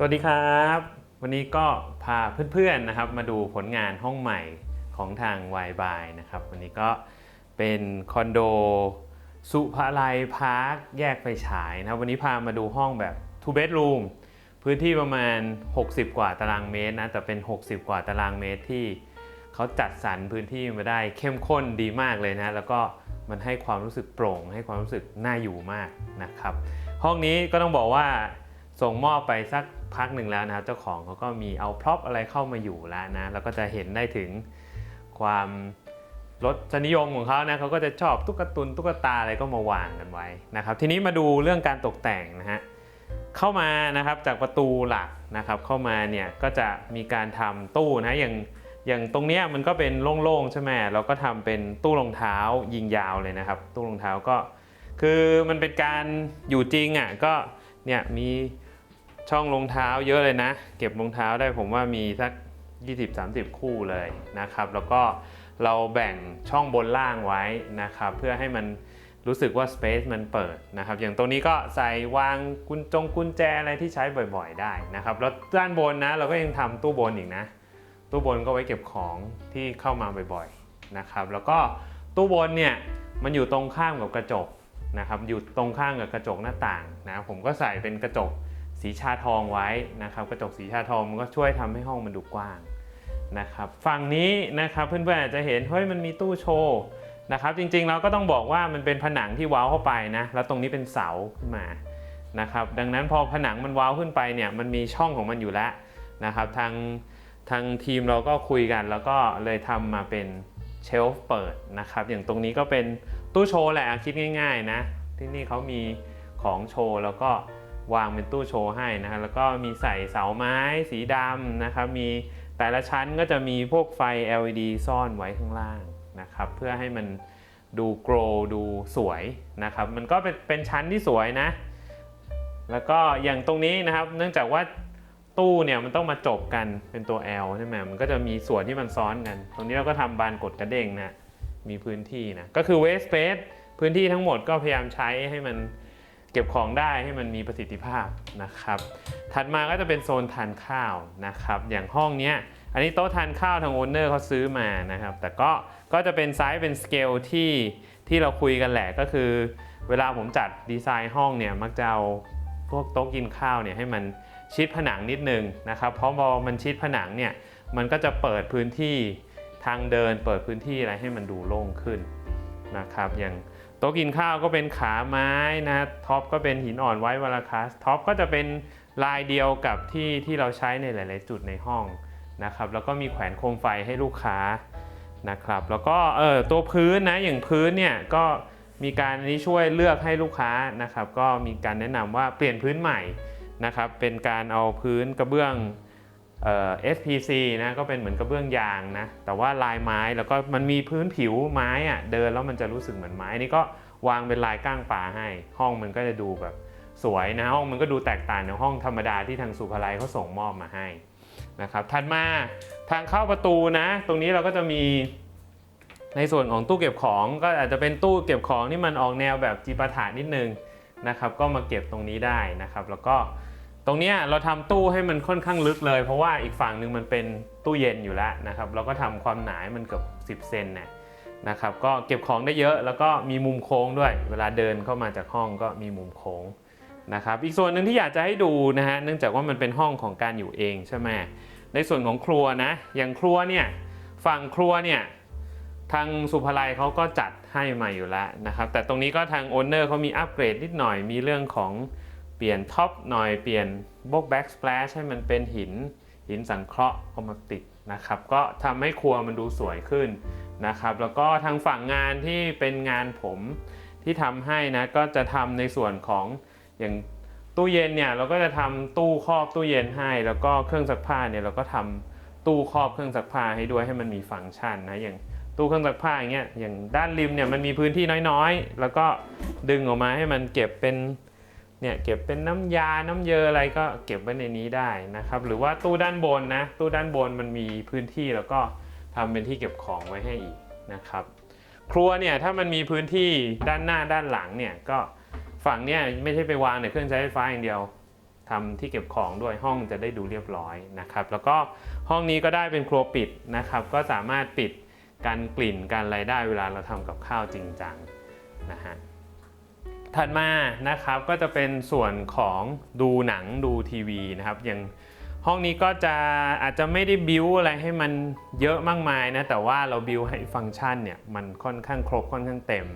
สวัสดีครับ วันนี้ก็พาเพื่อนๆนะครับ มาดูผลงานห้องใหม่ของทาง y b y นะครับ วันนี้ก็เป็นคอนโดสุภาลัยพาร์คแยกไฟฉายนะครับ วันนี้พามาดูห้องแบบ two bedroom พื้นที่ประมาณ 60 กว่าตารางเมตรนะแต่เป็น 60 กว่าตารางเมตรที่เขาจัดสรรพื้นที่มาได้เข้มข้นดีมากเลยนะ แล้วก็มันให้ความรู้สึกโปร่ง ให้ความรู้สึกน่าอยู่มากนะครับ ห้องนี้ก็ต้องบอกว่าส่งมอบไปสัก พักหนึ่งแล้วนะครับเจ้าของเขาก็มีเอาพร็อพอะไรเข้ามาอยู่แล้วนะแล้วก็จะเห็นได้ถึงความรสนิยมของเขานะเขาก็จะชอบตุ๊กตุนตุ๊กตาอะไรก็มาวางกันไว้นะครับ ทีนี้มาดูเรื่องการตกแต่งนะฮะเข้ามานะครับจากประตูหลักนะครับเข้ามาเนี่ยก็จะมีการทำตู้นะอย่างอย่างตรงเนี้ยมันก็เป็นโล่งๆใช่ไหมเราก็ทำเป็นตู้รองเท้ายิงยาวเลยนะครับ ตู้รองเท้าก็ คือมันเป็นการอยู่จริงอะก็เนี่ยมี ช่องรองเท้าเยอะเลยนะ เก็บรองเท้าได้ผมว่ามีสัก 20-30 คู่เลยนะครับ แล้วก็เราแบ่งช่องบนล่างไว้นะครับ เพื่อให้มันรู้สึกว่า Space มันเปิดนะครับ อย่างตรงนี้ก็ใส่วางกุญจงกุญแจอะไรที่ใช้บ่อยๆ ได้นะครับ แล้วด้านบนนะเราก็ยังทำตู้บนอีกนะ ตู้บนก็ไว้เก็บของที่เข้ามาบ่อยๆนะครับ แล้วก็ตู้บนเนี่ยมันอยู่ตรงข้ามกับกระจกนะครับ อยู่ตรงข้างกับกระจกหน้าต่างนะ ผมก็ใส่เป็นกระจก สีชาทองไว้นะครับ กระจกสีชาทองมันก็ช่วยทำให้ห้องมันดูกว้างนะครับฝั่งนี้นะครับเพื่อนๆอาจจะเห็นเฮ้ยมันมีตู้โชว์นะครับจริงๆเราก็ต้องบอกว่ามันเป็นผนังที่ว้าวเข้าไปนะแล้วตรงนี้เป็นเสาขึ้นมานะครับดังนั้นพอผนังมันว้าวขึ้นไปเนี่ยมันมีช่องของมันอยู่แล้วนะครับทางทางทีมเราก็คุยกันแล้วก็เลยทำมาเป็นเชลฟ์เปิดนะครับอย่างตรงนี้ก็เป็นตู้โชว์แหละคิดง่าย ๆ นะ ที่นี่เขามีของโชว์แล้วก็ วางเป็นตู้โชว์ให้นะฮะแล้วก็มีใส่เสาไม้สีดำนะครับ มีแต่ละชั้นก็จะมีพวกไฟ LED ซ่อนไว้ข้างล่างนะครับ เพื่อให้มันดูโกลดูสวยนะครับ มันก็เป็นเป็นชั้นที่สวยนะ แล้วก็อย่างตรงนี้นะครับ เนื่องจากว่าตู้เนี่ยมันต้องมาจบกันเป็นตัว L ใช่ไหมมันก็จะมีส่วนที่มันซ้อนกัน ตรงนี้เราก็ทำบานกดกระเด้งนะ มีพื้นที่นะ ก็คือ waste space พื้นที่ทั้งหมดก็พยายามใช้ให้มัน เก็บของได้ให้มันมีประสิทธิภาพนะครับ ถัดมาก็จะเป็นโซนทานข้าวนะครับ อย่างห้องเนี้ยอันนี้โต๊ะทานข้าวทางโอนเนอร์เขาซื้อมานะครับ แต่ก็ก็จะเป็นไซส์เป็นสเกลที่ที่เราคุยกันแหละก็คือ เวลาผมจัดดีไซน์ห้องเนี่ยมักจะเอาพวกโต๊ะกินข้าวเนี่ยให้มันชิดผนังนิดนึงนะครับ เพราะพอมันชิดผนังเนี่ยมันก็จะเปิดพื้นที่ทางเดิน เปิดพื้นที่อะไรให้มันดูโล่งขึ้นนะครับ อย่าง โต๊ะกินข้าวก็เป็นขาไม้นะท็อปก็เป็นหินอ่อนไว้วาลาคัสท็อปก็จะเป็นลายเดียวกับที่ที่เราใช้ในหลาย ๆ จุดในห้องนะครับแล้วก็มีแขวนโคมไฟให้ลูกค้านะครับแล้วก็เออตัวพื้นนะอย่างพื้นเนี่ยก็มีการอันนี้ช่วยเลือกให้ลูกค้านะครับก็มีการแนะนำว่าเปลี่ยนพื้นใหม่นะครับเป็นการเอาพื้นกระเบื้อง SPC นะก็เป็นเหมือนกระเบื้องยางนะแต่ว่าลายไม้แล้วก็มันมีพื้นผิวไม้อะเดินแล้วมันจะรู้สึกเหมือนไม้นี่ก็วางเป็นลายก้างปลาให้ ห้องมันก็จะดูแบบสวยนะห้องมันก็ดูแตกต่างจากห้องธรรมดาที่ทางสุภาลัยเขาส่งมอบมาให้นะครับถัดมาทางเข้าประตูนะ ตรงนี้เราก็จะมีในส่วนของตู้เก็บของก็อาจจะเป็นตู้เก็บของที่มันออกแนวแบบจีปาถานิดนึงนะครับก็มาเก็บตรงนี้ได้นะครับ แล้วก็ ตรงนี้เราทำตู้ให้มันค่อนข้างลึกเลย เพราะว่าอีกฝั่งหนึ่งมันเป็นตู้เย็นอยู่แล้วนะครับเราก็ทำความหนาให้มันเกือบ10เซนนะนะครับก็เก็บของได้เยอะแล้วก็มีมุมโค้งด้วย เวลาเดินเข้ามาจากห้องก็มีมุมโค้งนะครับอีกส่วนหนึ่งที่อยากจะให้ดูนะฮะเนื่องจากว่ามันเป็นห้องของการอยู่เองใช่ไหมในส่วนของครัวนะอย่างครัวเนี่ยฝั่งครัวเนี่ยทางสุภาลัยเขาก็จัดให้มาอยู่แล้วนะครับแต่ตรงนี้ก็ทางโอนเนอร์เขามีอัปเกรดนิดหน่อยมีเรื่องของ เปลี่ยนท็อปหน่อยเปลี่ยนบวกแบ็กสเปลชให้มันเป็นหินหินสังเคราะห์เอามาติดนะครับก็ทำให้ครัวมันดูสวยขึ้นนะครับ แล้วก็ทางฝั่งงานที่เป็นงานผมที่ทำให้นะก็จะทำในส่วนของอย่างตู้เย็นเนี่ยเราก็จะทำตู้ครอบตู้เย็นให้ แล้วก็เครื่องซักผ้าเนี่ยเราก็ทำตู้ครอบเครื่องซักผ้าให้ด้วยให้มันมีฟังก์ชันนะอย่างตู้เครื่องซักผ้าอย่างเงี้ยอย่างด้านริมเนี่ยมันมีพื้นที่น้อยๆ แล้วก็ดึงออกมาให้มันเก็บเป็น เนี่ยเก็บเป็นน้ำยาน้ำเยออะไรก็เก็บไว้ในนี้ได้นะครับ หรือว่าตู้ด้านบนนะ ตู้ด้านบนมันมีพื้นที่แล้วก็ทำเป็นที่เก็บของไว้ให้อีกนะครับ ครัวเนี่ยถ้ามันมีพื้นที่ด้านหน้าด้านหลังเนี่ยก็ฝั่งเนี่ยไม่ใช่ไปวางในเครื่องใช้ไฟฟ้าอย่างเดียวทำที่เก็บของด้วยห้องจะได้ดูเรียบร้อยนะครับ แล้วก็ห้องนี้ก็ได้เป็นครัวปิดนะครับ ก็สามารถปิดกันกลิ่นกันอะไรได้เวลาเราทำกับข้าวจริงจังนะฮะ ถัดมานะครับก็จะเป็นส่วนของดูหนังดูทีวีนะครับอย่างห้องนี้ก็จะอาจจะไม่ได้บิวอะไรให้มันเยอะมากมายนะแต่ว่าเราบิวให้ฟังก์ชันเนี่ยมันค่อนข้างครบค่อนข้างเต็ม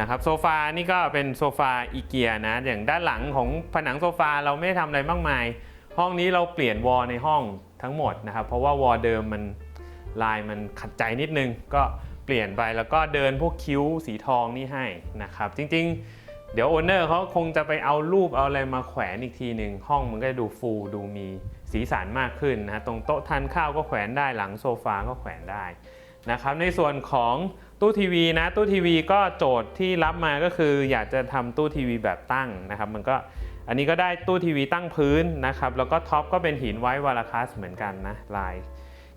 นะครับโซฟานี่ก็เป็นโซฟาอีเกียนะอย่างด้านหลังของผนังโซฟาเราไม่ได้ทำอะไรมากมาย ห้องนี้เราเปลี่ยนวอลในห้องทั้งหมดนะครับเพราะว่าวอลเดิมมันลายมันขัดใจนิดนึง ก็เปลี่ยนไปแล้วก็เดินพวกคิ้วสีทองนี่ให้นะครับจริงๆ เดี๋ยวโอนเนอร์เขาคงจะไปเอารูปเอาอะไรมาแขวนอีกทีหนึ่งห้องมันก็จะดูฟูดูมีสีสันมากขึ้นนะตรงโต๊ะทานข้าวก็แขวนได้หลังโซฟาก็แขวนได้นะครับในส่วนของตู้ทีวีนะตู้ทีวีก็โจทย์ที่รับมาก็คือ อยากจะทำตู้ทีวีแบบตั้งนะครับ มันก็อันนี้ก็ได้ตู้ทีวีตั้งพื้นนะครับ แล้วก็ท็อปก็เป็นหินไว้วาลาคัสเหมือนกันนะลาย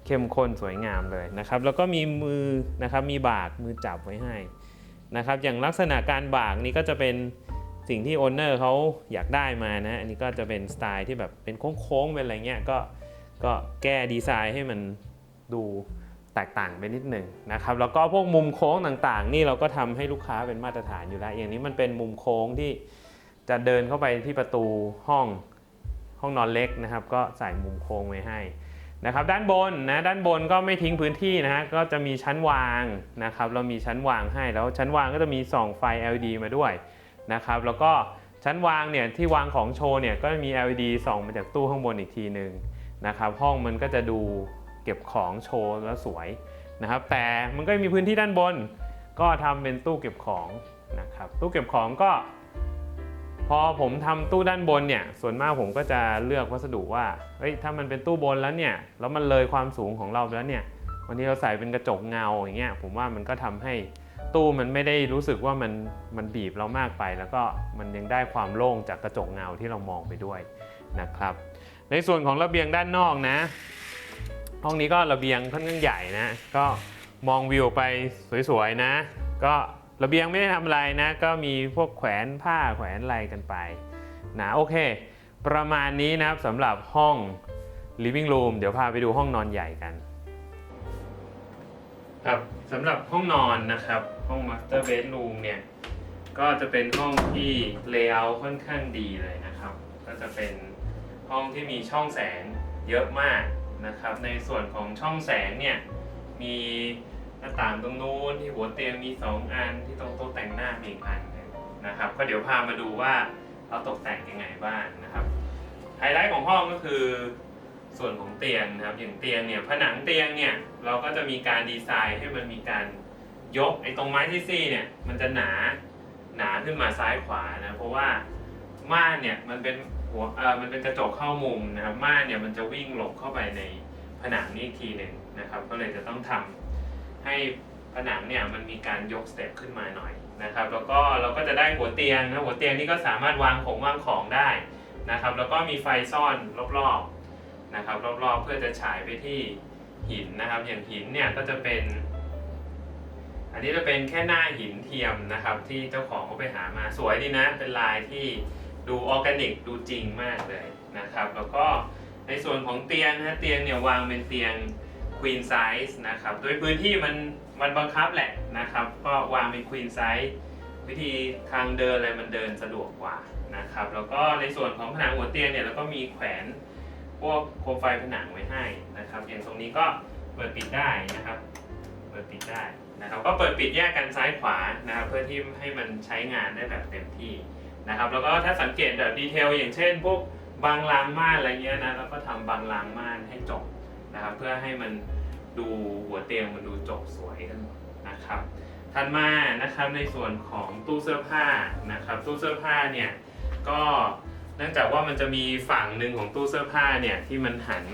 เข้มข้นสวยงามเลยนะครับ แล้วก็มีมือนะครับมีบากมือจับไว้ให้ นะครับ อย่างลักษณะการบากนี้ก็จะเป็นสิ่งที่โอนเนอร์เขาอยากได้มานะ อันนี้ก็จะเป็นสไตล์ที่แบบเป็นโค้งๆเป็นอะไรเงี้ยก็ก็แก้ดีไซน์ให้มันดูแตกต่างไปนิดหนึ่งนะครับ แล้วก็พวกมุมโค้งต่างๆ นี่เราก็ทำให้ลูกค้าเป็นมาตรฐานอยู่แล้ว อย่างนี้มันเป็นมุมโค้งที่จะเดินเข้าไปที่ประตูห้องห้องนอนเล็กนะครับ ก็ใส่มุมโค้งไว้ให้ นะครับด้านบนนะด้านบนก็ไม่ทิ้งพื้นที่นะฮะก็จะมีชั้นวางนะครับเรามีชั้นวางให้แล้วชั้นวางก็จะมีส่องไฟ LED มาด้วยนะครับแล้วก็ชั้นวางเนี่ยที่วางของโชว์เนี่ยก็มี LED ส่องมาจากตู้ข้างบนอีกทีหนึ่งนะครับห้องมันก็จะดูเก็บของโชว์แล้วสวยนะครับแต่มันก็มีพื้นที่ด้านบน ก็ทำเป็นตู้เก็บของนะครับตู้เก็บของก็ พอผมทำตู้ด้านบนเนี่ย ส่วนมากผมก็จะเลือกวัสดุว่า เฮ้ย ถ้ามันเป็นตู้บนแล้วเนี่ย แล้วมันเลยความสูงของเราไปแล้วเนี่ยบางทีเราใส่เป็นกระจกเงาอย่างเงี้ย ผมว่ามันก็ทำให้ตู้มันไม่ได้รู้สึกว่ามันมันบีบเรามากไป แล้วก็มันยังได้ความโล่งจากกระจกเงาที่เรามองไปด้วยนะครับ ในส่วนของระเบียงด้านนอกนะ ห้องนี้ก็ระเบียงค่อนข้างใหญ่นะ ก็มองวิวไปสวยๆนะ ก็ ระเบียงไม่ได้ทำอะไรนะ ก็มีพวกแขวนผ้าแขวนอะไรกันไปนะโอเค ประมาณนี้นะครับสำหรับห้อง living room เดี๋ยวพาไปดูห้องนอนใหญ่กัน ครับสำหรับห้องนอนนะครับ ห้อง master bedroom เนี่ย ก็จะเป็นห้องที่ layout ค่อนข้างดีเลยนะครับ ก็จะเป็นห้องที่มีช่องแสงเยอะมากนะครับ ในส่วนของช่องแสงเนี่ยมี หน้าต่างตรงนู้นที่หัวเตียงมี2อันที่ตรงโต๊ะแต่งหน้ามีอีกอันหนึ่งนะครับ ก็เดี๋ยวพามาดูว่าเราตกแต่งยังไงบ้างนะครับไฮไลท์ของห้องก็คือส่วนของเตียงนะครับอย่างเตียงเนี่ยผนังเตียงเนี่ยเราก็จะมีการดีไซน์ให้มันมีการยกไอ้ตรงไม้ที่ซี่เนี่ยมันจะหนาหนาขึ้นมาซ้ายขวานะเพราะว่าม่านเนี่ยมันเป็นหัวเออมันเป็นกระจกเข้ามุมนะครับม่านเนี่ยมันจะวิ่งหลบเข้าไปในผนังนี้อีกทีหนึ่งนะครับ ก็เลยจะต้องทำ ให้ผนังเนี่ยมันมีการยกสเต็ปขึ้นมาหน่อยนะครับ แล้วก็เราก็จะได้หัวเตียงนะหัวเตียงนี่ก็สามารถวางของวางของได้นะครับ แล้วก็มีไฟซ่อนรอบๆนะครับ รอบๆเพื่อจะฉายไปที่หินนะครับ อย่างหินเนี่ยก็จะเป็น อันนี้จะเป็นแค่หน้าหินเทียมนะครับ ที่เจ้าของเขาไปหามาสวยดีนะ เป็นลายที่ดูออร์แกนิกดูจริงมากเลยนะครับ แล้วก็ในส่วนของเตียงนะเตียงเนี่ยวางเป็นเตียง queen size นะครับโดยพื้นที่มันมันบังคับแหละนะครับ ก็วางเป็น queen size วิธีทางเดินอะไรมันเดินสะดวกกว่านะครับ แล้วก็ในส่วนของผนังหัวเตียงเนี่ยเราก็มีแขวนพวกโคมไฟผนังไว้ให้นะครับอย่างตรงนี้ก็เปิดปิดได้นะครับ เปิดปิดได้นะครับ ก็เปิดปิดแยกกันซ้ายขวานะครับ เพื่อที่ให้มันใช้งานได้แบบเต็มที่นะครับ แล้วก็ถ้าสังเกตแบบดีเทลอย่างเช่นพวกบางรางม่านอะไรเงี้ยนะเราก็ทำบางรางม่านให้จบ นะครับเพื่อให้มันดูหัวเตียงมันดูจบสวยกันหมดนะครับถัดมานะครับในส่วนของตู้เสื้อผ้านะครับตู้เสื้อผ้าเนี่ยก็เนื่องจากว่ามันจะมีฝั่งหนึ่งของตู้เสื้อผ้าเนี่ยที่มันหัน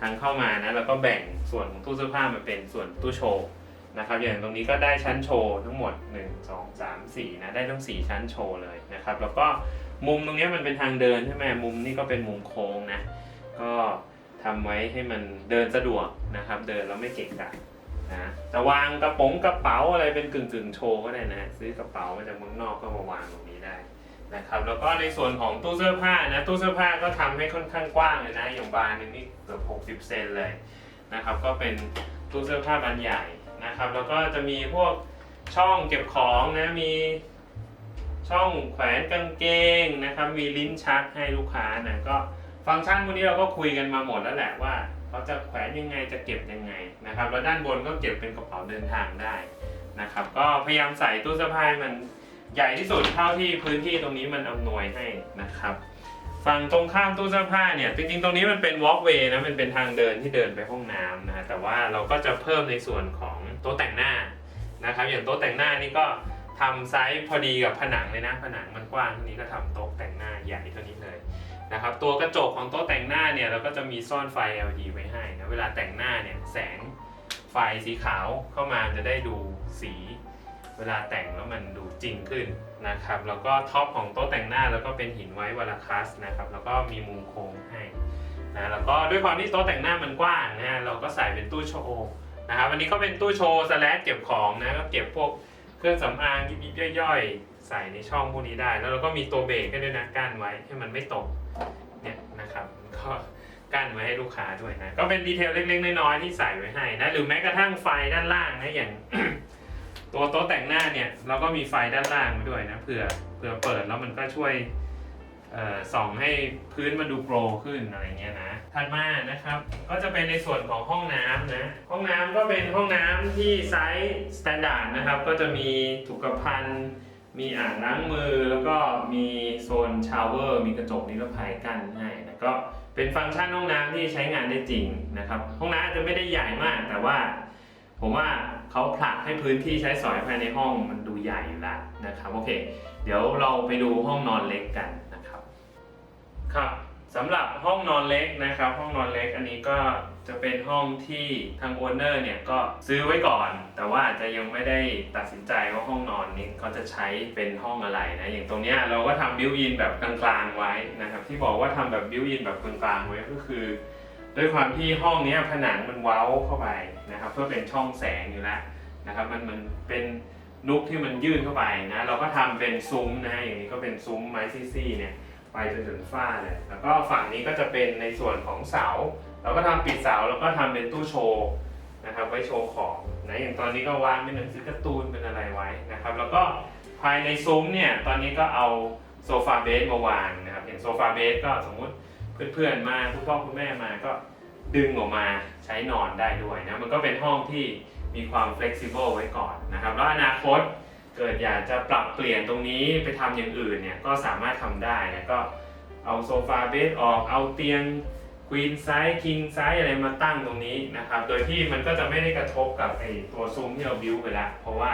ทางเข้ามานะแล้วก็แบ่งส่วนของตู้เสื้อผ้ามาเป็นส่วนตู้โชว์นะครับอย่างตรงนี้ก็ได้ชั้นโชว์ทั้งหมด 1 2 3 4นะได้ทั้ง 4 ชั้นโชว์เลยนะครับแล้วก็มุมตรงนี้มันเป็นทางเดินใช่ไหมมุมนี่ก็เป็นมุมโค้งนะก็ ทำไว้ให้มันเดินสะดวกนะครับ เดินแล้วไม่เกะกะนะจะวางกระป๋องกระเป๋าอะไรเป็นกึ่งกึ่งโชว์ก็ได้นะซื้อกระเป๋ามาจากเมืองนอกก็มาวางตรงนี้ได้นะครับ แล้วก็ในส่วนของตู้เสื้อผ้านะตู้เสื้อผ้าก็ทำให้ค่อนข้างกว้างเลยนะอย่างบานนึงนี่เกือบ60เซนเลยนะครับ ก็เป็นตู้เสื้อผ้าบานใหญ่นะครับ แล้วก็จะมีพวกช่องเก็บของนะมีช่องแขวนกางเกงนะครับ มีลิ้นชักให้ลูกค้านะก็ ฟังก์ชันพวกนี้เราก็คุยกันมาหมดแล้วแหละว่าเขาจะแขวนยังไงจะเก็บยังไงนะครับ แล้วด้านบนก็เก็บเป็นกระเป๋าเดินทางได้นะครับ ก็พยายามใส่ตู้เสื้อผ้ามันใหญ่ที่สุดเท่าที่พื้นที่ตรงนี้มันอำนวยให้นะครับฝั่งตรงข้ามตู้เสื้อผ้าเนี่ยจริงๆตรงนี้มันเป็น walkway นะมันเป็นทางเดินที่เดินไปห้องน้ำนะแต่ว่าเราก็จะเพิ่มในส่วนของโต๊ะแต่งหน้านะครับ อย่างโต๊ะแต่งหน้านี่ก็ทำไซส์พอดีกับผนังเลยนะ ผนังมันกว้างท่านี้ก็ทำโต๊ะแต่งหน้าใหญ่เท่านี้เล นะครับตัวกระจกของโต๊ะแต่งหน้าเนี่ยเราก็จะมีซ่อนไฟ LED ไว้ให้นะเวลาแต่งหน้าเนี่ยแสงไฟสีขาวเข้ามาจะได้ดูสี เวลาแต่งแล้วมันดูจริงขึ้นนะครับแล้วก็ท็อปของโต๊ะแต่งหน้าแล้วก็เป็นหินไว้วาลาคัสนะครับแล้วก็มีมุมโค้งให้นะแล้วก็ด้วยความที่โต๊ะแต่งหน้ามันกว้างนะเราก็ใส่เป็นตู้โชว์นะครับอันนี้ก็เป็นตู้โชว์สแลดเก็บของนะก็เก็บพวกเครื่องสำอางยิบย่อยๆ ใส่ในช่องพวกนี้ได้ แล้วเราก็มีตัวเบรกให้ด้วยนะกั้นไว้ให้มันไม่ตก เนี่ยนะครับก็กั้นไว้ให้ลูกค้าด้วยนะ ก็เป็นดีเทลเล็กๆน้อยๆที่ใส่ไว้ให้นะ หรือแม้กระทั่งไฟด้านล่างนะอย่าง ตัวโต๊ะแต่งหน้าเนี่ย เราก็มีไฟด้านล่างไว้ด้วยนะเผื่อเผื่อเปิดแล้วมันก็ช่วยส่องให้พื้นมันดูโปรขึ้นอะไรเงี้ยนะถัดมานะครับ ก็จะเป็นในส่วนของห้องน้ำนะ ห้องน้ำก็เป็นห้องน้ำที่ไซส์สแตนดาร์ดนะครับ ก็จะมีถุกภัณฑ์ มีอ่างล้างมือแล้วก็มีโซนชาวเวอร์มีกระจกนิรภัยกั้นให้นะก็เป็นฟังก์ชันห้องน้ำที่ใช้งานได้จริงนะครับ ห้องน้ำอาจจะไม่ได้ใหญ่มากแต่ว่า ผมว่าเขาผลักให้พื้นที่ใช้สอยภายในห้องมันดูใหญ่อยู่แล้วนะครับโอเค เดี๋ยวเราไปดูห้องนอนเล็กกันนะครับ ครับสำหรับห้องนอนเล็กนะครับ ห้องนอนเล็กอันนี้ก็ จะเป็นห้องที่ทางโอนเนอร์เนี่ยก็ซื้อไว้ก่อน แต่ว่าอาจจะยังไม่ได้ตัดสินใจว่าห้องนอนนี้เขาจะใช้เป็นห้องอะไรนะ อย่างตรงเนี้ยเราก็ทำบิวอินแบบกลางๆไว้นะครับ ที่บอกว่าทำแบบบิวอินแบบกลางๆไว้ก็คือด้วยความที่ห้องนี้ผนังมันเว้าเข้าไปนะครับ เพื่อเป็นช่องแสงอยู่แล้วนะครับมันมันเป็นนุกที่มันยื่นเข้าไปนะเราก็ทำเป็นซุ้มนะอย่างนี้ก็เป็นซุ้มไม้ซี่ๆเนี่ย ไปจนถึงฝ้าเลยแล้วก็ฝั่งนี้ก็จะเป็นในส่วนของเสา เราก็ทำปิดเสาแล้วก็ทำเป็นตู้โชว์นะครับไว้โชว์ของนะอย่างตอนนี้ก็วางเป็นหนังสือการ์ตูนเป็นอะไรไว้นะครับ แล้วก็ภายในซุ้มเนี่ยตอนนี้ก็เอาโซฟาเบสมาวางนะครับอย่างโซฟาเบสก็สมมุติเพื่อนๆมาคุณพ่อคุณแม่มาก็ดึงออกมาใช้นอนได้ด้วยนะมันก็เป็นห้องที่มีความ flexible ไว้ก่อนนะครับแล้วอนาคต เกิดอยากจะปรับเปลี่ยนตรงนี้ไปทำอย่างอื่นเนี่ยก็สามารถทำได้นะก็เอาโซฟาเบสออกเอาเตียง queen size king size อะไรมาตั้งตรงนี้นะครับ โดยที่มันก็จะไม่ได้กระทบกับไอตัวซุ้มที่เราบิวไปแล้ว เพราะว่า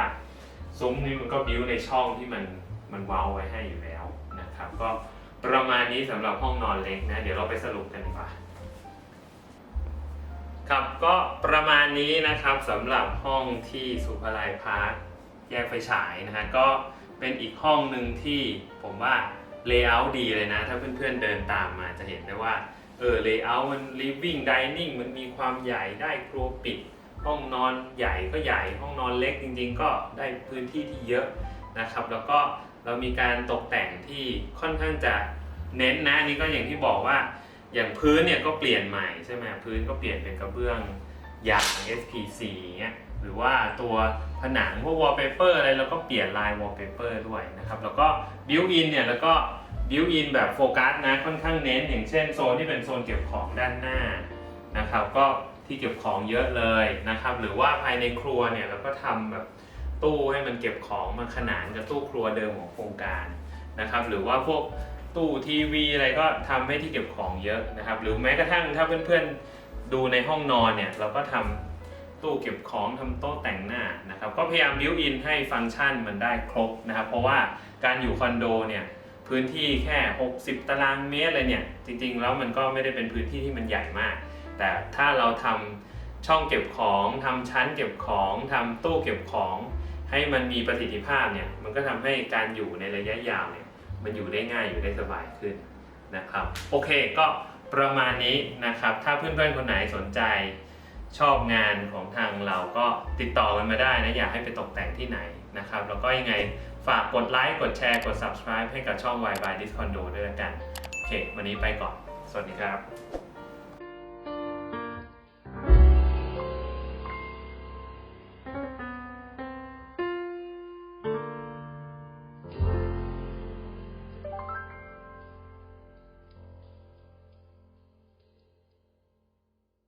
ซุ้มนี้มันก็บิวในช่องที่มันมันเว้าไว้ให้อยู่แล้วนะครับ ก็ประมาณนี้สำหรับห้องนอนเล็กนะ เดี๋ยวเราไปสรุปกันดีกว่าครับก็ประมาณนี้นะครับสำหรับห้องที่สุภาลัยพาร์ค แยกไฟฉายนะฮะก็เป็นอีกห้องหนึ่งที่ผมว่าเลเยอร์ดีเลยนะ ถ้าเพื่อนๆเดินตามมาจะเห็นได้ว่าเออเลเยอร์มัน living dining มันมีความใหญ่ได้ครัวปิด ห้องนอนใหญ่ก็ใหญ่ห้องนอนเล็กจริง ๆ ก็ได้พื้นที่ที่เยอะนะครับ แล้วก็เรามีการตกแต่งที่ค่อนข้างจะเน้นนะนี่ก็อย่างที่บอกว่าอย่างพื้นเนี่ยก็เปลี่ยนใหม่ใช่ไหมพื้นก็เปลี่ยนเป็นกระเบื้องยาง SPC เงี้ย หรือว่าตัวผนังพวก wallpaper อะไรเราก็เปลี่ยนลาย wallpaper ด้วยนะครับ แล้วก็ built in เนี่ยแล้วก็ built in แบบโฟกัสนะค่อนข้างเน้น อย่างเช่นโซนที่เป็นโซนเก็บของด้านหน้านะครับ ก็ที่เก็บของเยอะเลยนะครับ หรือว่าภายในครัวเนี่ยเราก็ทำแบบตู้ให้มันเก็บของมาขนานกับตู้ครัวเดิมของโครงการนะครับ หรือว่าพวกตู้ทีวีอะไรก็ทำให้ที่เก็บของเยอะนะครับ หรือแม้กระทั่งถ้าเพื่อนๆดูในห้องนอนเนี่ยเราก็ทำ ตู้เก็บของทำโต๊ะแต่งหน้านะครับก็พยายามบิวอินให้ฟังก์ชันมันได้ครบนะครับ เพราะว่าการอยู่คอนโดเนี่ยพื้นที่แค่ 60 ตารางเมตรเลยเนี่ย จริงๆ แล้วมันก็ไม่ได้เป็นพื้นที่ที่มันใหญ่มาก แต่ถ้าเราทำช่องเก็บของทำชั้นเก็บของทำตู้เก็บของ ให้มันมีประสิทธิภาพเนี่ย มันก็ทำให้การอยู่ในระยะยาวเนี่ย มันอยู่ได้ง่ายอยู่ได้สบายขึ้นนะครับ โอเคก็ประมาณนี้นะครับ ถ้าเพื่อนๆคนไหนสนใจ ชอบงานของทางเราก็ติดต่อกันมาได้นะอยากให้ไปตกแต่งที่ไหนนะครับแล้วก็ยังไงฝากกดไลค์กดแชร์กด subscribe ให้กับช่อง Y by Discondo ด้วยละกัน โอเค วันนี้ไปก่อน สวัสดีครับ